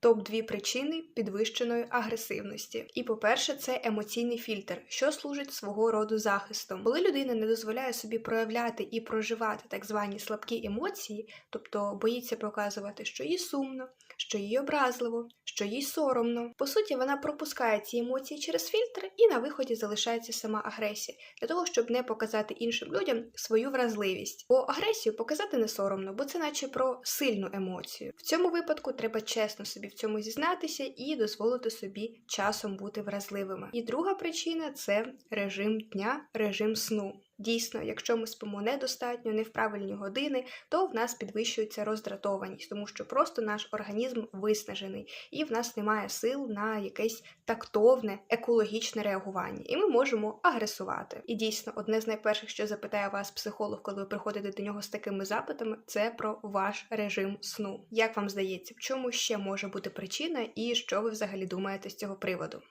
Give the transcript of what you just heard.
Топ 2 причини підвищеної агресивності. І, по-перше, це емоційний фільтр, що служить свого роду захистом. Коли людина не дозволяє собі проявляти і проживати так звані слабкі емоції, тобто боїться показувати, що їй сумно, що їй образливо, що їй соромно. По суті, вона пропускає ці емоції через фільтр, і на виході залишається сама агресія для того, щоб не показати іншим людям свою вразливість. Бо агресію показати не соромно, бо це наче про сильну емоцію. В цьому випадку треба чесно собі в цьому зізнатися і дозволити собі часом бути вразливими. І друга причина це режим дня, режим сну. Дійсно, якщо ми спимо недостатньо, не в правильні години, то в нас підвищується роздратованість, тому що просто наш організм виснажений, і в нас немає сил на якесь тактовне, екологічне реагування, і ми можемо агресувати. І дійсно, одне з найперших, що запитає вас психолог, коли ви приходите до нього з такими запитами, це про ваш режим сну. Як вам здається, в чому ще може бути причина, і що ви взагалі думаєте з цього приводу?